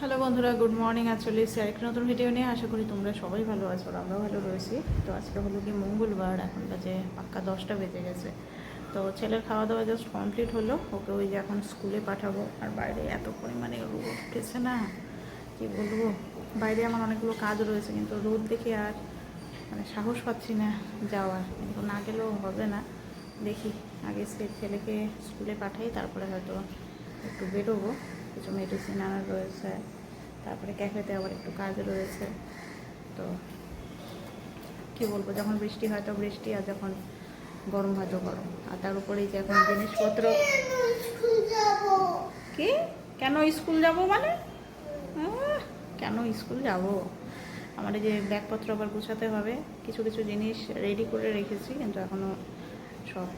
Hello বন্ধুরা, good morning চলে এসেছি আরেকটা নতুন ভিডিও নিয়ে। আশা করি তোমরা সবাই ভালো আছো আর আমরাও ভালো রয়েছি। তো আজকে হলো কি মঙ্গলবার, এখন বাজে পাক্কা দশটা বেজে গেছে। তো ছেলের খাওয়া দাওয়া জাস্ট কমপ্লিট হলো। ওকে ওই যে এখন স্কুলে পাঠাবো। আর বাইরে এত পরিমাণে রোদ উঠেছে না, কি বলব? বাইরে আমার অনেকগুলো কাজ রয়েছে, কিন্তু রোদ দেখে আর মানে সাহস পাচ্ছি না যাওয়ার। কিন্তু না গেলেও হবে না। দেখি, আগে সে ছেলেকে স্কুলে পাঠাই, তারপরে হয়তো একটু বেরোবো। কিছু মেডিসিন আনার রয়েছে। তারপরে ক্যাফেতে আবার একটু কাজ রয়েছে। তো কি বলব, যখন বৃষ্টি হয় তো বৃষ্টি আর যখন গরম হয় তো গরম। আর তার উপরেই যে এখন জিনিসপত্র কি? কেন স্কুল যাব মানে? কেন স্কুল যাব? আমার যে ব্যাগপত্র আবার গুছাতে হবে। কিছু কিছু জিনিস রেডি করে রেখেছি, কিন্তু এখনও সব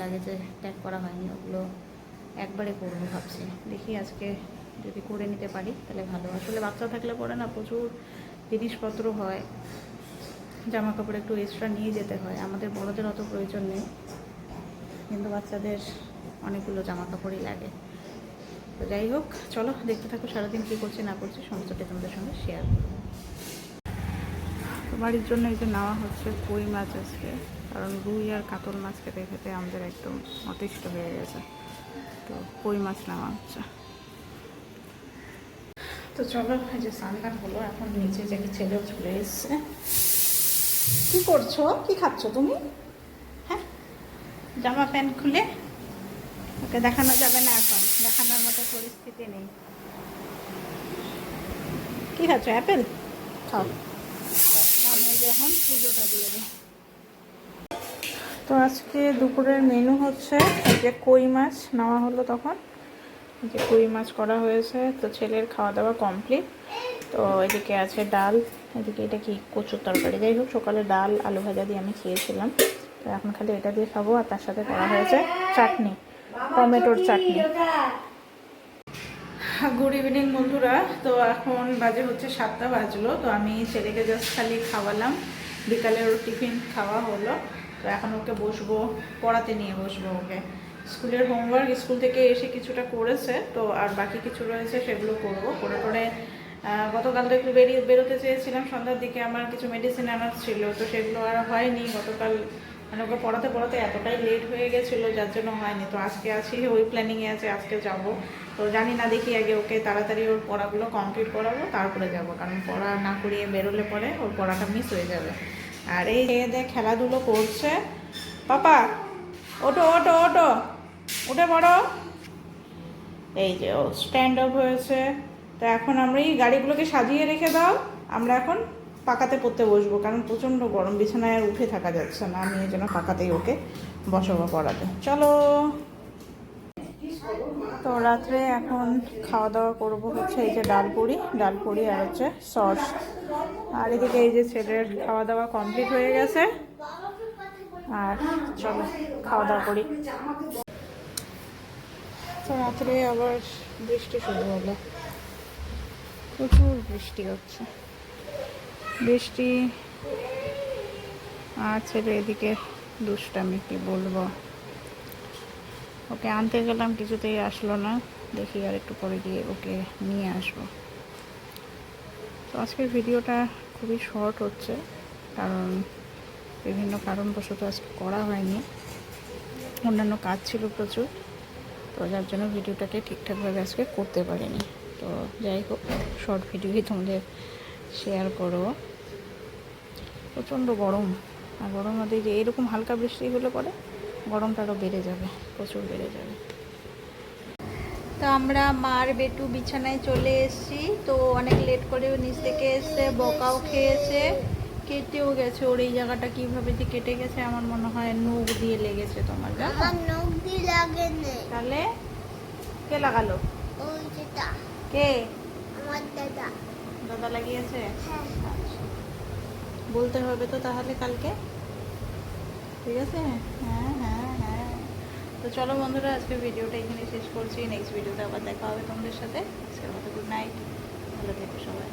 লাগেজে প্যাক করা হয়নি। ওগুলো একবারে করব ভাবছি। দেখি আজকে যদি করে নিতে পারি, তাহলে ভালো। আসলে বাচ্চা থাকলে পরে না প্রচুর জিনিসপত্র হয়। জামা কাপড় একটু এক্সট্রা নিয়ে যেতে হয়। আমাদের বড়দের অত প্রয়োজন নেই। কিন্তু বাচ্চাদের অনেকগুলো জামা কাপড়ই লাগে। তো যাই হোক, চলো দেখতে থাকো সারাদিন কী করছে না করছে সমস্তটি তোমাদের সঙ্গে শেয়ার করব। তো বাড়ির জন্য এই যে নেওয়া হচ্ছে কই মাছ আজকে? কারণ রুই আর কাতল মাছ খেতে খেতে আমাদের একদম অতিষ্ঠ হয়ে গেছে। তো কই মাছ নেওয়া হচ্ছে? তো চলো এই যে সান্দান হলো এখন নিচে যে ছেলেও চলে এসছে। কি করছ? কি খাচ্ছ তুমি? হ্যাঁ? জামা প্যান্ট খুলে? ওকে দেখানো যাবে না এখন। দেখানোর মতো পরিস্থিতি নেই। কি খাচ্ছ? অ্যাপেল? খাও। আমি এখন পুজোটা দিয়ে দিই তো আজকে দুপুরের মেনু হচ্ছে যে কই মাছ নেওয়া হলো তখন। যে কই মাছ করা হয়েছে, তো ছেলের খাওয়া দাওয়া কমপ্লিট তো এদিকে আছে ডাল, এদিকে এটা কি কচুর তরকারি? যাই হোক, সকালে ডাল, আলু ভাজা দিয়ে আমি খেয়েছিলাম। তো এখন খালি এটা দিয়ে খাব, আর তার সাথে করা হয়েছে চাটনি, টমেটোর চাটনি। গুড ইভিনিং বন্ধুরা, তো এখন বাজে হচ্ছে সাতটা বাজলো, তো আমি ছেলেকে জাস্ট খালি খাওয়ালাম। বিকালের ওর টিফিন খাওয়া হলো। তো এখন ওকে বসবো, পড়াতে নিয়ে বসবো ওকে। স্কুলের হোমওয়ার্ক স্কুল থেকে এসে কিছুটা করেছে, তো আর বাকি কিছু রয়েছে সেগুলো করব। করে করে গতকাল তো একটু বেরিয়ে, বেরোতে চেয়েছিলাম সন্ধ্যার দিকে, আমার কিছু মেডিসিন আনার ছিল, তো সেগুলো আর হয়নি। গতকাল মানে ওকে পড়াতে পড়াতে এতটাই লেট হয়ে গেছিল, যার জন্য হয়নি। তো আজকে আছি, ওই প্ল্যানিংয়ে আছে, আজকে যাব। তো জানি না, দেখি আগে ওকে তাড়াতাড়ি ওর পড়াগুলো কমপ্লিট করাবো, তারপরে যাব। কারণ পড়া না করিয়ে বেরোলে পরে ওর পড়াটা মিস হয়ে যাবে। আর এই এদের খেলাধুলো করছে। পাপা ওটো ওটো ওটো উঠে পড়ো। এই যে ও স্ট্যান্ড আপ হয়েছে। তো এখন আমরা এই গাড়িগুলোকে সাজিয়ে রেখে দাও। আমরা এখন পাকাতে পড়তে বসবো, কারণ প্রচণ্ড গরম, বিছানায় আর উঠে থাকা যাচ্ছে না। আমি এই জন্য পাকাতেই ওকে বসাবো পড়াতে। চলো। তো রাত্রে এখন খাওয়া দাওয়া করব হচ্ছে এই যে ডাল পুরি। ডাল আর হচ্ছে সস। আর এদিকে এই যে ছেলের খাওয়া দাওয়া কমপ্লিট হয়ে গেছে। আর চলো খাওয়া দাওয়া করি রাত্রে আবার বৃষ্টি শুরু হলো। প্রচুর বৃষ্টি হচ্ছে। বৃষ্টি আর ছেলে এদিকে দুষ্টামি, কি বলব। ওকে আনতে গেলাম, কিছুতেই আসলো না। দেখি আর একটু পরে গিয়ে ওকে নিয়ে আসব। তো আজকের ভিডিওটা খুবই শর্ট হচ্ছে, কারণ বিভিন্ন কারণবশত আজকে করা হয়নি। অন্যান্য কাজ ছিল প্রচুর, তো যার জন্য ভিডিওটাকে ঠিকঠাকভাবে আজকে করতে পারিনি। তো যাই হোক, শর্ট ভিডিওই তোমাদের শেয়ার করো। প্রচণ্ড গরম, আর গরম মধ্যে যে এরকম হালকা বৃষ্টি হলে পরে গরমটা আরও বেড়ে যাবে, প্রচুর বেড়ে যাবে। তো আমরা মার বেটু বিছানায় চলে এসেছি। তো অনেক লেট করে নিচ থেকে এসে বকাও খেয়েছে কেটেও গেছে। ওর এই জায়গাটা কীভাবে যে কেটে গেছে আমার মনে হয় নখ দিয়ে লেগেছে তোমার আমার নখ দিয়ে লাগে তাহলে কে লাগালো? ওই যেটা। কে? আমার দাদা। দাদা লাগিয়েছে? হ্যাঁ। বলতে হবে তো তাহলে কালকে। ঠিক আছে? হ্যাঁ হ্যাঁ। তো চলো বন্ধুরা আজকে ভিডিওটা এখানে শেষ করছি। নেক্সট ভিডিওতে আবার দেখা হবে তোমাদের সাথে। আজকের মতো গুড নাইট ভালো থেকো সবাই।